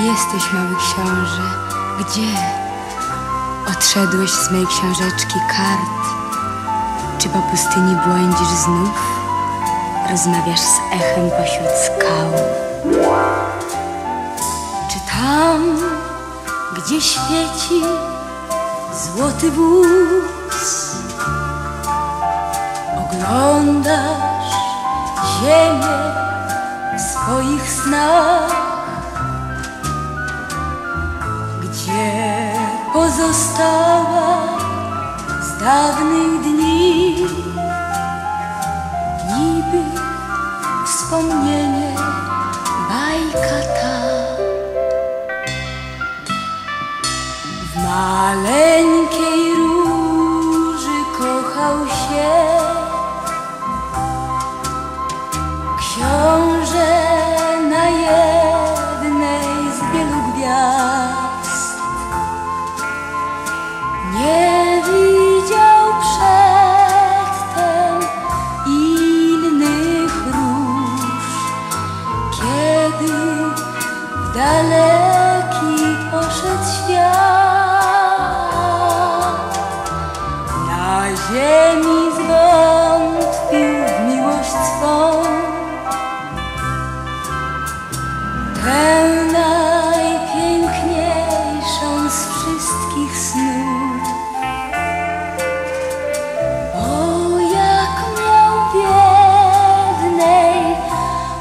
jesteś, mały książę? Gdzie? Odszedłeś z mej książeczki kart? Czy po pustyni błądzisz znów? Rozmawiasz z echem pośród skał? Czy tam, gdzie świeci złoty wóz, oglądasz ziemię swoich snach? Pozostała z dawnych dni. Niby wspomnienie, bajka ta. W maleńkiej Na ziemi zwątpił w miłość swą. Tę najpiękniejszą z wszystkich snów. O jak miał biednej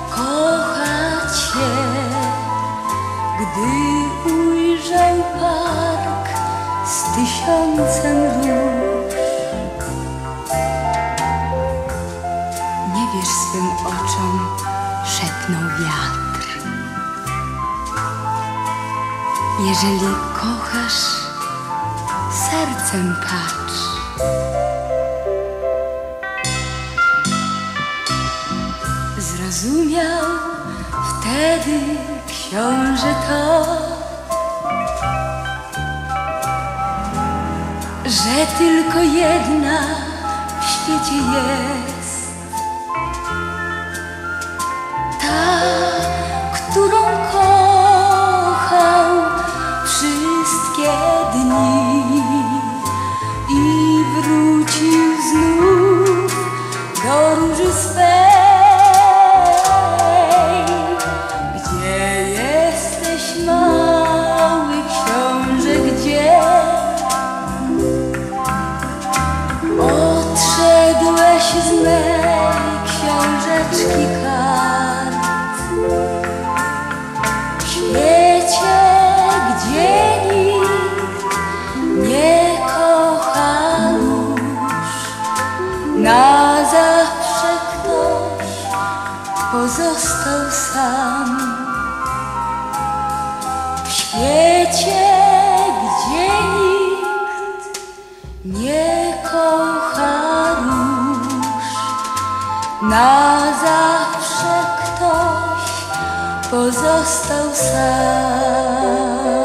kochać się Gdy ujrzał park z tysiącem róż Nie wierz swym oczom, szepnął wiatr Jeżeli kochasz, sercem patrz. Zrozumiał wtedy książę to, że tylko jedna w świecie jest. Mej książeczki kart. Świecie, gdzie nikt nie kocha już Na zawsze ktoś pozostał sam. W świecie, gdzie nikt nie kocha Na zawsze ktoś pozostał sam